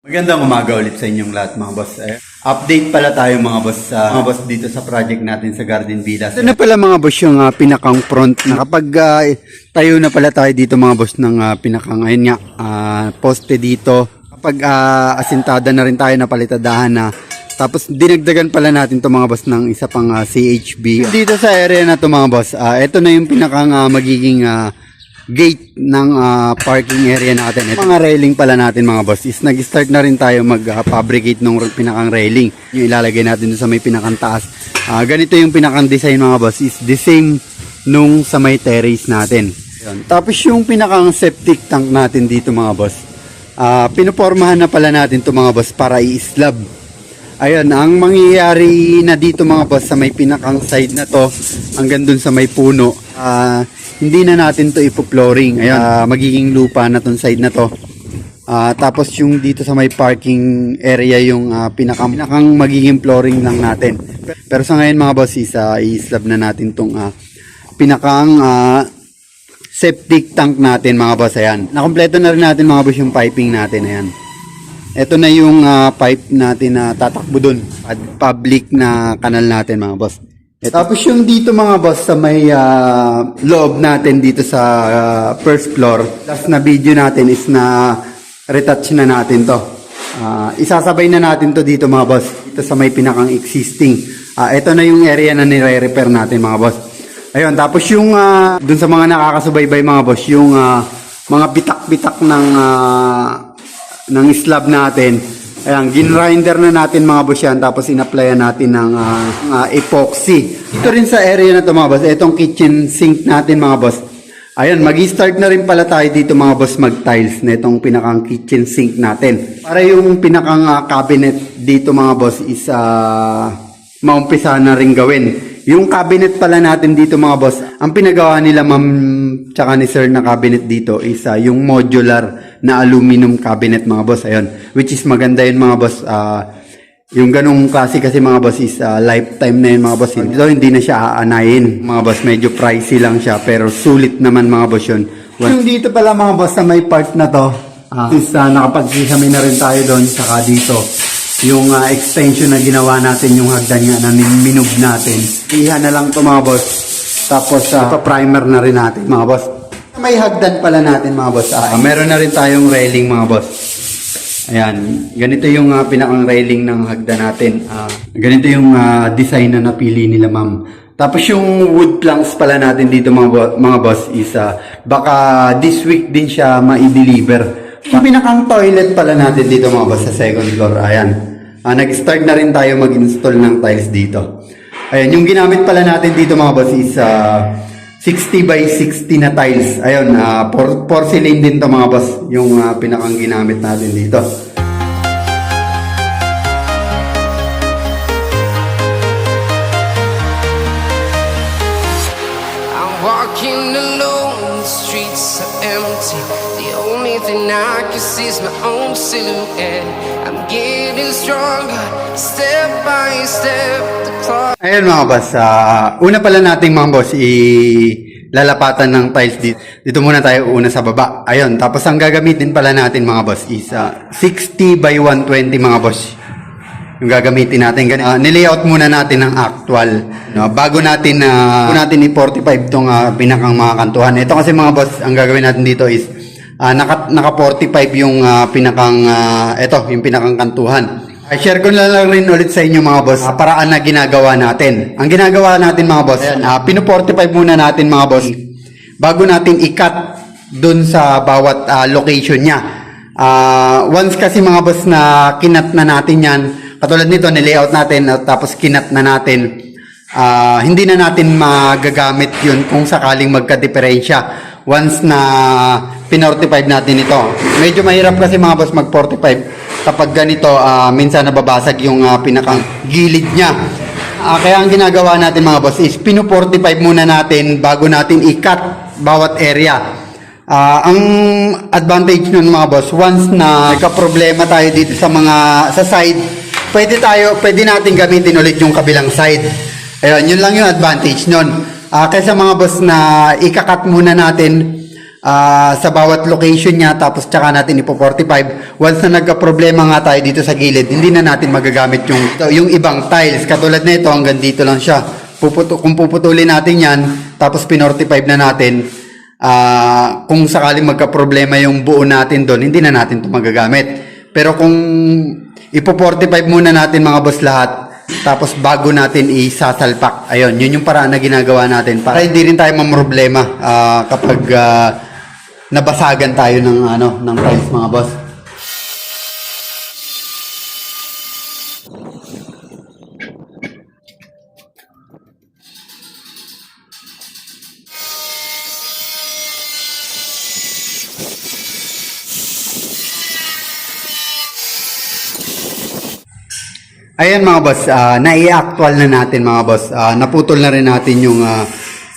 Magandang umaga ulit sa inyong lahat mga boss. Eh, update pala tayo mga boss sa mga boss dito sa project natin sa Garden Villas. Ito na pala mga boss yung ah, pinakang front na kapag ah, tayo na pala tayo dito mga boss ng ah, pinakang ayun nga ah, poste dito. Kapag ah, asintada na rin tayo na palitadahan na tapos dinagdagan pala natin to mga boss ng isa pang ah, CHB. Dito sa area na to mga boss, ah, ito na yung pinakang ah, magiging ah, gate ng ah, parking area natin. Ito mga railing pala natin mga boss is nag-start na rin tayo mag-fabricate ng pinakang railing. Yung ilalagay natin sa may pinakang taas. Ah, ganito yung pinakang design mga boss is the same nung sa may terrace natin. Yun. Tapos yung pinakang septic tank natin dito mga boss. Ah, pinupormahan na pala natin to mga boss para i-slab. Ayun, ang mangyayari na dito mga boss sa may pinakang side na to, hanggang dun sa may puno, ah, hindi na natin to ipo-flooring. Ayun, ah, magiging lupa na tong side na to. Ah, tapos yung dito sa may parking area yung ah, pinakang, pinakang magiging flooring lang natin. Pero sa ngayon mga boss, is, ah, i-slab na natin tong ah, pinakang ah, septic tank natin mga boss. Ayan, nakompleto na rin natin mga boss yung piping natin. Ayan. Ito na yung ah, pipe natin na tatakbo dun. Pad- Public na kanal natin mga boss. Ito. Tapos yung dito mga boss sa may ah, loob natin dito sa ah, first floor. Last na video natin is na retouch na natin to. Ah, isasabay na natin to dito mga boss. Dito sa may pinakang existing. Ah, ito na yung area na nire-repair natin mga boss. Ayun, tapos yung ah, dun sa mga nakakasubaybay mga boss, yung ah, mga bitak-bitak ng ah, ng slab natin. Ayan, ginrinder na natin mga boss yan, tapos in-applyan natin ng ah, ah, epoxy. Ito rin sa area na to mga boss, itong kitchen sink natin mga boss. Ayan, mag-start na rin pala tayo dito mga boss mag-tiles na itong pinakang kitchen sink natin. Para yung pinakang ah, cabinet dito mga boss is ah, maumpisa na rin gawin. Yung cabinet pala natin dito mga boss, ang pinagawa nila ma'am tsaka ni sir na cabinet dito is ah, yung modular na aluminum cabinet mga boss. Ayun, which is maganda yun mga boss. Ah, yung ganong klase kasi mga boss is ah, lifetime na yun mga boss. Ito hindi na siya aanayin mga boss. Medyo pricey lang siya pero sulit naman mga boss yun. Yung dito pala mga boss sa may part na to, ah, is uh, nakapag-kisame na rin tayo doon saka dito yung ah, extension na ginawa natin yung hagdan nga na minug natin. Iha na lang to mga boss. Tapos sa primer na rin natin mga boss. May hagdan pala natin mga boss. Ah, meron na rin tayong railing mga boss. Ayan, ganito yung ah, pinakang railing ng hagdan natin. Ah, ganito yung ah, design na napili nila ma'am. Tapos yung wood planks pala natin dito mga, bo- mga boss is ah, baka this week din siya ma-deliver. Yung pinakang toilet pala natin dito mga boss sa second floor. Ayan. Ah, nag-start na rin tayo mag-install ng tiles dito. Ayan, yung ginamit pala natin dito mga boss is ah, 60 by 60 na tiles. Ayun, ah, por porcelain din to mga boss, yung ah, pinakang ginamit natin dito. I'm walking alone, the streets are empty. Only thing I can see is my own silhouette. I'm getting stronger, step by step. The clock. Ayun mga boss, ah, una pala nating mga boss, i lalapatan ng tiles dito. Dito muna tayo una sa baba. Ayun, tapos ang gagamitin pala natin mga boss is ah, 60 by 120 mga boss. Yung gagamitin natin. Ah, nilayout muna natin ng actual. No? Bago natin na bago natin i-45 tong ah, pinakang mga kantuhan. Ito kasi mga boss, ang gagawin natin dito is ah, naka, naka 45 yung ah, pinakang ah, ito, yung pinakang kantuhan. I share ko na lang rin ulit sa inyo mga boss, ah, paraan na ginagawa natin. Ang ginagawa natin mga boss, ah, pino 45 muna natin mga boss bago natin i-cut dun sa bawat ah, location niya. Ah, once kasi mga boss na kinat na natin yan, katulad nito, nilayout natin at tapos kinat na natin, ah, hindi na natin magagamit yun kung sakaling magka-diferensya once na pinortify natin ito. Medyo mahirap kasi mga boss mag-45 kapag ganito, ah, minsan nababasag yung ah, pinakang gilid niya. Ah, kaya ang ginagawa natin mga boss is pinu-45 muna natin bago natin i-cut bawat area. Ah, ang advantage nun mga boss, once na nagka-problema tayo dito sa mga sa side, pwede tayo, pwede natin gamitin ulit yung kabilang side. Ayun, yun lang yung advantage nun. Ah, kaysa mga boss na ikakat muna natin ah, sa bawat location niya tapos tsaka natin ipo 45 once na nagka-problema nga tayo dito sa gilid hindi na natin magagamit yung yung ibang tiles. Katulad nito hanggang dito lang siya. Puputo, kung puputulin natin yan tapos pin-45 na natin ah, kung sakaling magka-problema yung buo natin doon hindi na natin to magagamit. Pero kung ipo 45 muna natin mga boss lahat tapos bago natin isasalpak ayun yun yung paraan na ginagawa natin para hindi rin tayo mamroblema ah, kapag ah, nabasagan tayo ng ano ng tiles mga boss. Ayan mga boss, ah, nai-actual na natin mga boss. Ah, naputol na rin natin yung ah,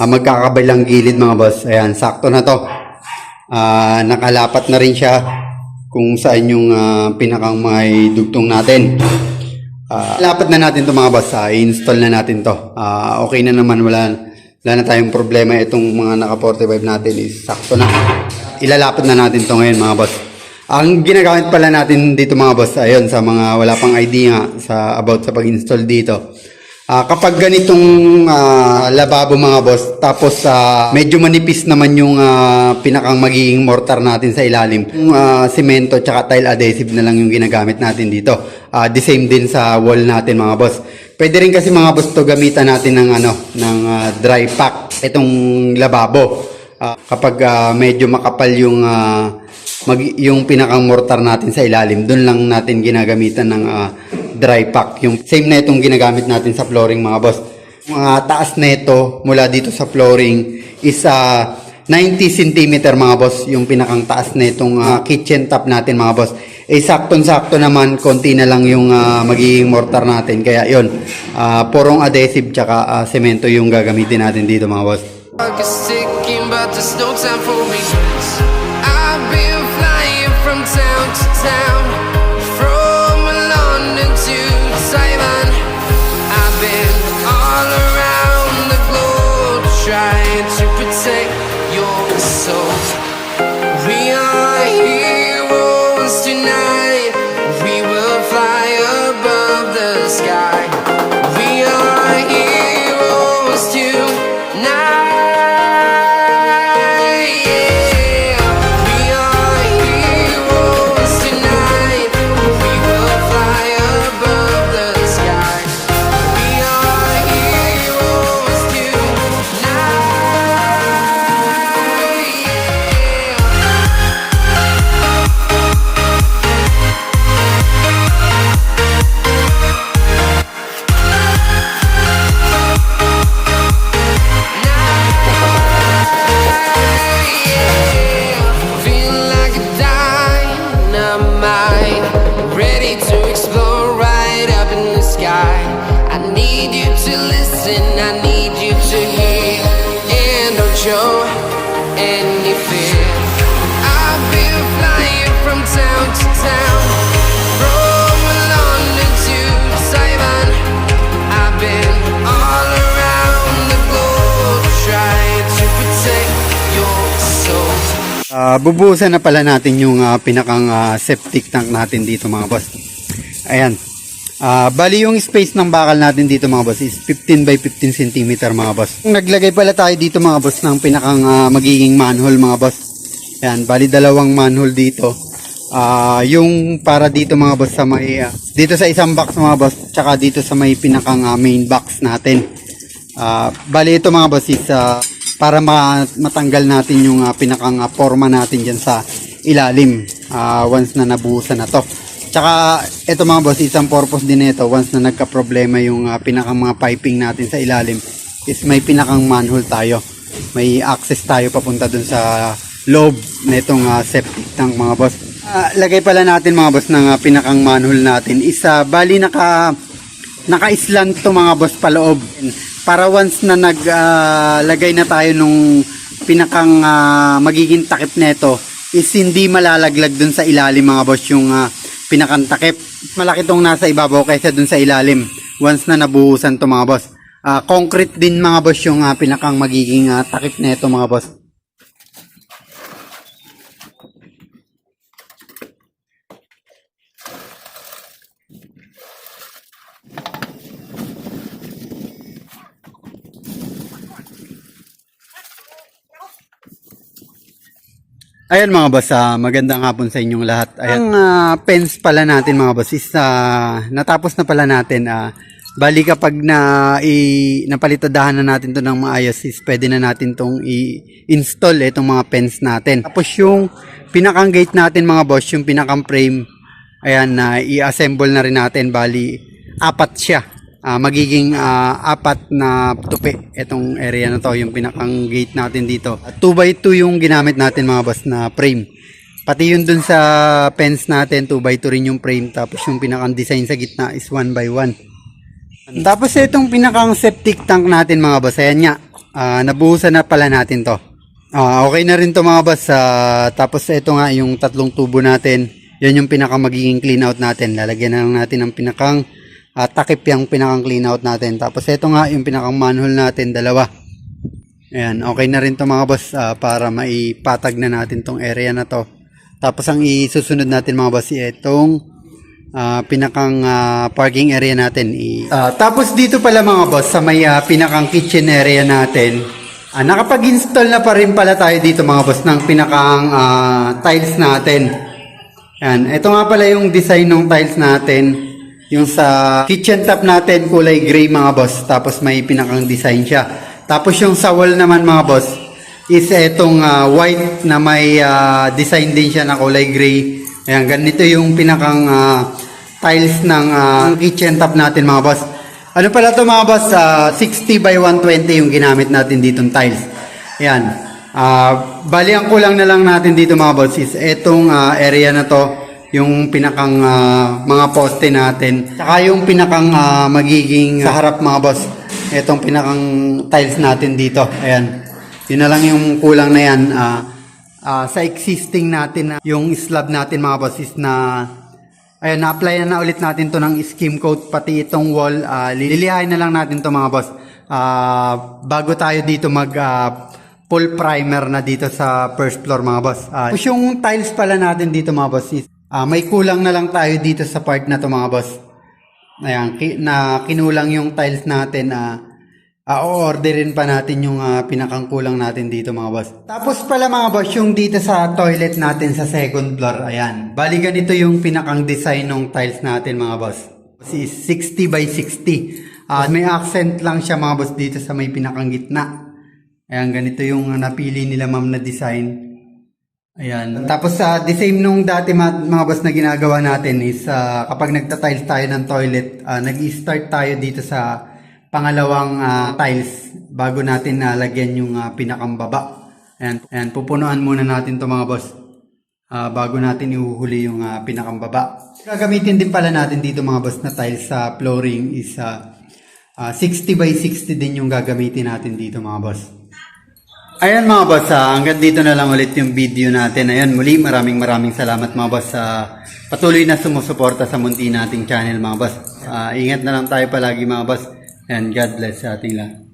ah, magkakabilang gilid mga boss. Ayan, sakto na to. Ah, nakalapat na rin siya kung saan yung ah, pinakang may dugtong natin. Ah, lapat na natin to mga boss. Ah, i-install na natin to. Ah, okay na naman, wala, wala na tayong problema. Itong mga naka 45 natin is sakto na. Ilalapat na natin to ngayon mga boss. Ang ginagamit pala natin dito mga boss, ayun, sa mga wala pang idea sa about sa pag-install dito. Ah, kapag ganitong ah, lababo mga boss, tapos ah, medyo manipis naman yung ah, pinakang magiging mortar natin sa ilalim. Yung ah, semento tsaka tile adhesive na lang yung ginagamit natin dito. Ah, the same din sa wall natin mga boss. Pwede rin kasi mga boss to gamitan natin ng ano, ng ah, dry pack itong lababo. Ah, kapag ah, medyo makapal yung ah, mag, yung pinakang mortar natin sa ilalim, doon lang natin ginagamitan ng ah, dry pack. Yung same na itong ginagamit natin sa flooring mga boss. Mga taas nito mula dito sa flooring is ah, 90 cm mga boss yung pinakang taas nitong ah, kitchen top natin mga boss. Eh saktong-sakto naman konti na lang yung ah, magiging mortar natin. Kaya yon ah, purong adhesive tsaka ah, semento yung gagamitin natin dito mga boss. Town. to Ah, bubuhusan na pala natin yung ah, pinakang ah, septic tank natin dito mga boss. Ayan. Ah, bali yung space ng bakal natin dito mga boss is 15 by 15 cm mga boss. Naglagay pala tayo dito mga boss ng pinakang ah, magiging manhole mga boss. Ayan, bali dalawang manhole dito. Ah, yung para dito mga boss sa may ah, dito sa isang box mga boss, tsaka dito sa may pinakang ah, main box natin. Ah, bali ito mga boss is ah, para ma- matanggal natin yung ah, pinakang ah, forma natin dyan sa ilalim ah, once na nabuhusan na to. Tsaka ito mga boss, isang purpose din nito once na nagka-problema yung ah, pinakang mga piping natin sa ilalim is may pinakang manhole tayo. May access tayo papunta dun sa loob nitong ah, septic tank mga boss. Ah, lagay pala natin mga boss ng ah, pinakang manhole natin is ah, bali naka naka-slant to mga boss paloob. Para once na naglagay na tayo nung pinakang ah, magiging takip nito is hindi malalaglag dun sa ilalim mga boss yung ah, pinakang takip. Malaki tong nasa ibabaw kaysa dun sa ilalim once na nabuhusan to mga boss. Ah, concrete din mga boss yung ah, pinakang magiging ah, takip nito mga boss. Ayan mga boss, ah, magandang hapon sa inyong lahat. Ayan. Ang ah, pens pala natin mga boss is ah, natapos na pala natin. ah, bali kapag na i, napalitadahan na natin to ng maayos is pwede na natin tong i-install itong mga pens natin. Tapos yung pinakang gate natin mga boss, yung pinakang frame, ayan na i-assemble na rin natin. Bali apat siya. Ah, magiging ah, apat na tupi itong area na to, yung pinakang gate natin dito. 2x2 yung ginamit natin mga boss na frame. Pati yun dun sa fence natin, 2x2 rin yung frame. Tapos yung pinakang design sa gitna is 1x1. Tapos itong pinakang septic tank natin mga boss, ayan nga, ah, nabuhusan na pala natin to. Ah, okay na rin to mga boss. Ah, tapos ito nga yung tatlong tubo natin, yan yung pinakang magiging clean out natin. Lalagyan na lang natin ng pinakang ah, takip yung pinakang clean out natin. Tapos ito nga yung pinakang manhole natin, dalawa. Ayan, okay na rin to mga boss ah, para maipatag na natin tong area na to. Tapos ang isusunod natin mga boss, itong ah, pinakang ah, parking area natin. I- Ah, tapos dito pala mga boss, sa may ah, pinakang kitchen area natin, ah, nakapag-install na pa rin pala tayo dito mga boss ng pinakang ah, tiles natin. Yan, ito nga pala yung design ng tiles natin. Yung sa kitchen top natin, kulay gray mga boss. Tapos may pinakang design siya. Tapos yung sa wall naman mga boss, is itong ah, white na may ah, design din siya na kulay gray. Ayan, ganito yung pinakang ah, tiles ng ah, kitchen top natin mga boss. Ano pala to mga boss? Ah, 60 by 120 yung ginamit natin ditong tiles. Ayan. Ah, bali ang kulang na lang natin dito mga boss is etong ah, area na to, yung pinakang ah, mga poste natin. Saka yung pinakang ah, magiging sa harap mga boss. Etong pinakang tiles natin dito. Ayan. Yun na lang yung kulang na yan. Ah, ah, sa existing natin na yung slab natin mga boss is na Ayun, na-apply na, na ulit natin to ng skim coat, pati itong wall, ah, lilihain na lang natin to mga boss. Ah, bago tayo dito mag ah, full primer na dito sa first floor mga boss. Tapos yung tiles pala natin dito mga boss is, ah, may kulang na lang tayo dito sa part na to mga boss. Ayan, ki- na kinulang yung tiles natin, ah, ah, o-orderin pa natin yung ah, pinakang kulang natin dito mga boss. Tapos pala mga boss, yung dito sa toilet natin sa second floor, ayan. Bali ganito yung pinakang design ng tiles natin mga boss. Is 60 by 60. Ah, may accent lang siya mga boss dito sa may pinakang gitna. Ayan, ganito yung napili nila ma'am na design. Ayan. Tapos sa the same nung dati mga boss na ginagawa natin is ah, kapag nagta-tiles tayo ng toilet, ah, nag-start tayo dito sa pangalawang ah, tiles bago natin nalagyan yung ah, pinakang baba. Ayan. Ayan, pupunuan muna natin to mga boss. Ah, bago natin ihuhuli yung ah, pinakang baba. Gagamitin din pala natin dito mga boss na tiles sa flooring is ah, ah, 60 by 60 din yung gagamitin natin dito mga boss. Ayan mga boss, ah, hanggang dito na lang ulit yung video natin. Ayan, muli maraming maraming salamat mga boss sa patuloy na sumusuporta sa munti nating channel mga boss. Ah, ingat na lang tayo palagi mga boss. And God bless sa ating lahat.